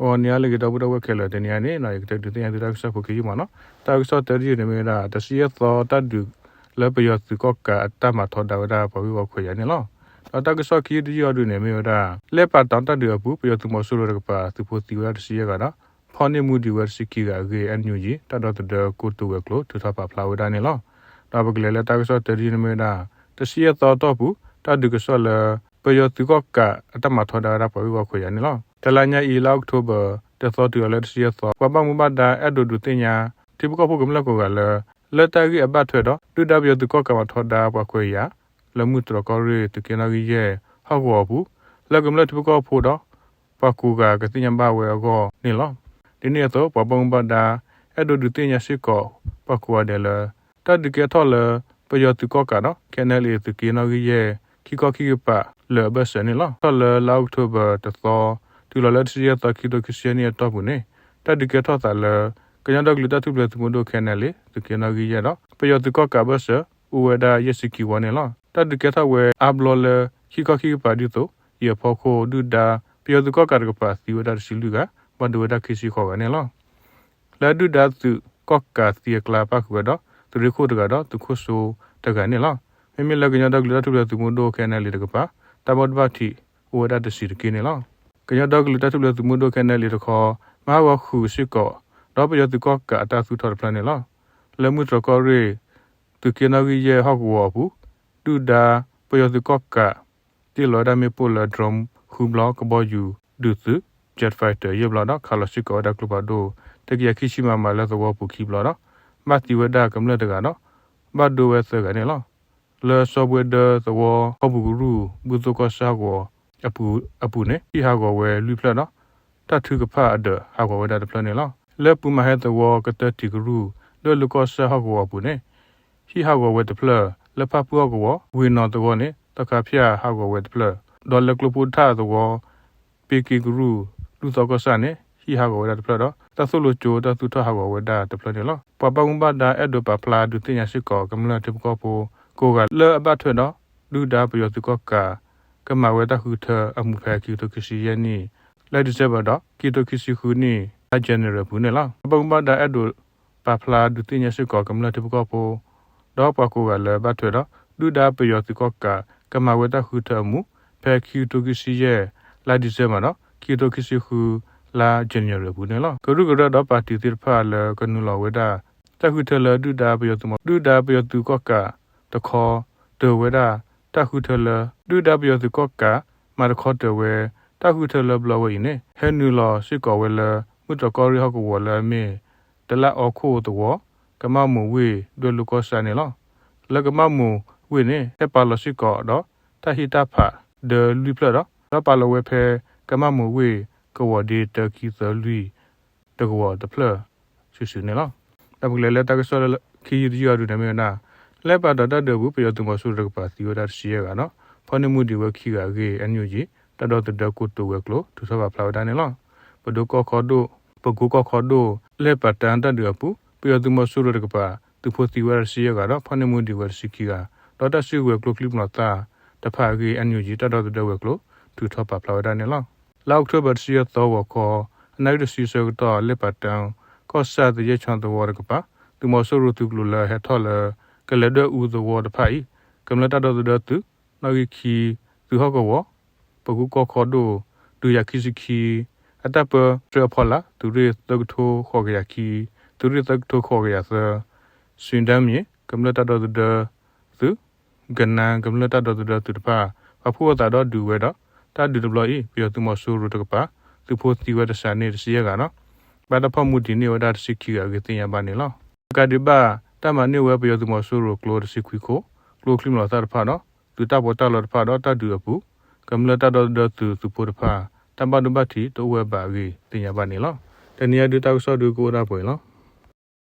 အော်နေရာလေကတော့ဘတော့ဝက်ခဲလေတနေရာနေနော်ကတဲ့တူတင်ရတဲ့ဆော့ဖို့ကြီးမနော်တာဆော့တဲ့ရီနေမရာတစီရသောတတ်ဒူလေပယောသူကောကအတမထောဒါဝဒါပဝိဝခွေရနေလောတော့တကဆော့ခီဒီရဒူနေမရာလေပါတန်တဒူအပူပယောသူမဆူရကပါသူဖို့တီဝရတစီရကနော်ဖော်နေမှုဒီဝရစီကီကဂေအန်ယူဂျီတတော်တဲ့ကိုတူဝဲကလို့ထထပါဖလာဝဒါနေလောတော့ဘကလေလေတကဆော့တဲ့ရီနေမရာတစီရသောတော့ဘူးတဒူကဆော့လေပယောသူကောကအတမထောဒါဝဒါပဝိဝခွေရနေလော တလညာအီလောက်တိုဘာတသောတူလက်စီရသောပပမှုပဒါအဲ့ဒိုဒူတင်ညာတိပကဖို့ကမလကောကလည်းလက်တကြီးအပတ်ထွဲတော့တူဒပြောသူကောကမထောဒါပခွေရလမှုတရကောရီတကနာကြီးရဲ့ဟောက်ဘောဘူးလက်ကမလက်တိပကောဖို့တော့ပကူကကတိညာဘဝဲကောနေလောဒီနေ့တော့ပပမှုပဒါအဲ့ဒိုဒူတင်ညာရှိကောပကူတယ်လေတတ်ဒီကထော်လေပယောသူကောကနော်ကဲနယ်လီသူကနာကြီးရဲ့ခိကောခိပလေဘဆနေလောထော်လေလောက်တိုဘာတသော တူလလက်စီရတခိဒခစီနီတော့ဘူးနေတတ်ဒီကထောတာလကညာတော့ဂလူတတုပလက်သူမတို့ခဲနေလေသူကနာကြီးရတော့ပယောသူကကဘဆဥဝဒယစကီဝနေလားတတ်ဒီကထဝဲအဘလောလခိကခိပါဒီတိုရဖို့ခိုဒူဒါပယောသူကကရကပါစီဝဒရှိလူကဘန်ဒဝဒခိစီခေါ်ကနေလားလာဒူဒါသူကော့ကာစီကလာပါခွေတော့သူရခုတကတော့သူခုဆိုတကနေလားမမေလကညာတော့ဂလူတတုပလက်သူမတို့ခဲနေလေတကပါတဘတ်ဘတ်တီဝဒတစီကင်းနေလား ကရတော့ကလူတထုလသူမှုတို့ကနေလေတခေါ်မဟာဝခုရှိကောတော့ပြသူကောကအတဆုထော်ပလန်နေလားလမှုတကောရီသူကနာကြီးရဲ့ဟောက်ဝဘူးတူဒါပယသူကောကတီလော်ဒါမေပိုလာဒရမ်ခုဘလော့ကဘောယူဒုသဂျက်ဖိုက်တာယေဘလာတော့ခါလရှိကောဒါကလဘဒိုတကရခိရှိမမလာသဝပူခိဘလာတော့မတ်တီဝဒါကမလတကနော်ဘတ်ဒိုဝဲဆကနေလားလေဆောဘဝဒသဝဟဘူရူဘူဇကောရှာကော အပူအပူနေဒီဟာကိုဝဲလူဖလက်နော်တထုကဖအဒဟာကိုဝဲတာဖလက်နေလားလက်ပူမဟဲတဝကတတိကရူလောလကောဆာဟာကိုအပူနေဟီဟာကိုဝဲတဖလက်လက်ဖပူကိုဝေနော်တဝနေတခါဖျာဟာကိုဝဲတဖလက်ဒေါ်လကလပူထာတဝပေကီကရူလူသောကဆာနေဟီဟာကိုဝဲတာတဖလက်တော့တဆုလိုချိုတသုထဟာကိုဝဲတာတဖလက်နေလားပပကုံဘဒါအဲ့ဒိုပပလာဒုတင်ညာရှိကောကမလတပကောပိုကိုကလဲအပတ်ထွဲ့တော့လူဒါပယောသူကောကာ ကမဝဲတခုထအမှုဖဲကီတိုကစီယနီလက်ဒီဇဘတော့ကီတိုကစီခုနီအဂျန်နရဘူးနေလားပုံမဒါအဲ့ဒိုပပလာဒုတင်ရစကောကမလတပကောပိုတော့ပကိုကလည်းဘတ်ထွေတော့ဒူဒါပယောတိကောကကမဝဲတခုထမှုဖဲကီတိုကစီယလက်ဒီဇဘတော့ကီတိုကစီခုလာဂျန်နရဘူးနေလားကရုကရတော့ပါတီတိဖာလကနူလဝဲတာတခုထလဒူဒါပယောတမဒူဒါပယောသူကောကတခေါ်ဒဝဲတာ တခုထလဒူဒါပယောသူကောကမာရခေါ်တဝဲတခုထလဘလဝိနေဟဲနူလရှိကောဝဲလမုတကောရီဟကောဝလမေတလအခိုတောကမမူဝေဒွလူကောဆာနေလောလကမမူဝေနေဟပါလရှိကောတော့တဟိတဖာဒလူပလတော့ရပါလဝဲဖဲကမမူဝေကဝဒီတကီသလူတကောတဖလဆူဆူနေလောတပကလေလက်တကဆောခီရီရဒူနမေနာ လက်ပါတော့တတ်ဘူးပြတူမဆူရကပါစီဝဒရှိရကနော်ဖနမှုဒီဝခီကကေအန်ယူဂျီတတော်တကုတူဝဲကလိုသူစပါဖလာဝဒနေလောပဒုကောခေါ်ဒိုပကုကောခေါ်ဒိုလက်ပတန်တတ်ရပူပြတူမဆူရကပါသူဖို့စီဝရရှိရကတော့ဖနမှုဒီဝရှိခီကဒေါက်တာရှိဝဲကလိုကလစ်မလာတာတဖာကေအန်ယူဂျီတတော်တဝဲကလိုသူထပါဖလာဝဒနေလောလောက်ထဘတ်ရှိရတော့ဝခေါ်အနိုင်တစီဆောတော့လက်ပတန်ကောဆာတဲ့ရချန်တော်ဝရကပါသူမဆူရသူကလိုလာဟက်ထော်လာ ကလဒဥဇဝဒဖိုင်ကမ္လတတော်တော်တူနော်ခီသူဟောကောပကုကောခေါ်ဒိုဒူယခိစခီအတပထရဖလာသူရတကထိုခေါ်ကြခီသူရတကထိုခေါ်ကြဆရှင်ဒမ်မြေကမ္လတတော်တော်သူကနန်ကမ္လတတော်တော်သူတပါအဖို့တာတော့ဒူဝဲတော့တာဒူဒဘလီပြသူမဆူရတကပါသူဖို့တီဝဲတဆာနေစီရကနော်ဘာတဖမှုဒီနေဝဒစီခီကကတင်ရပါနေလောကဒီဘာ တမနေဝဲပြသူမဆူရကလိုစီခွီကိုကလိုကလင်လာတာဖာနော်သူတဘောတလောဖာတော့တဒူအပူကမ္လတတော်တော်သူသူပိုဖာတမ္ပဒုဘတ်တီတိုဝဲပါကြီးတင်ရပါနေလောတနည်းဒူတောက်ဆော့ဒူကိုရပွေလော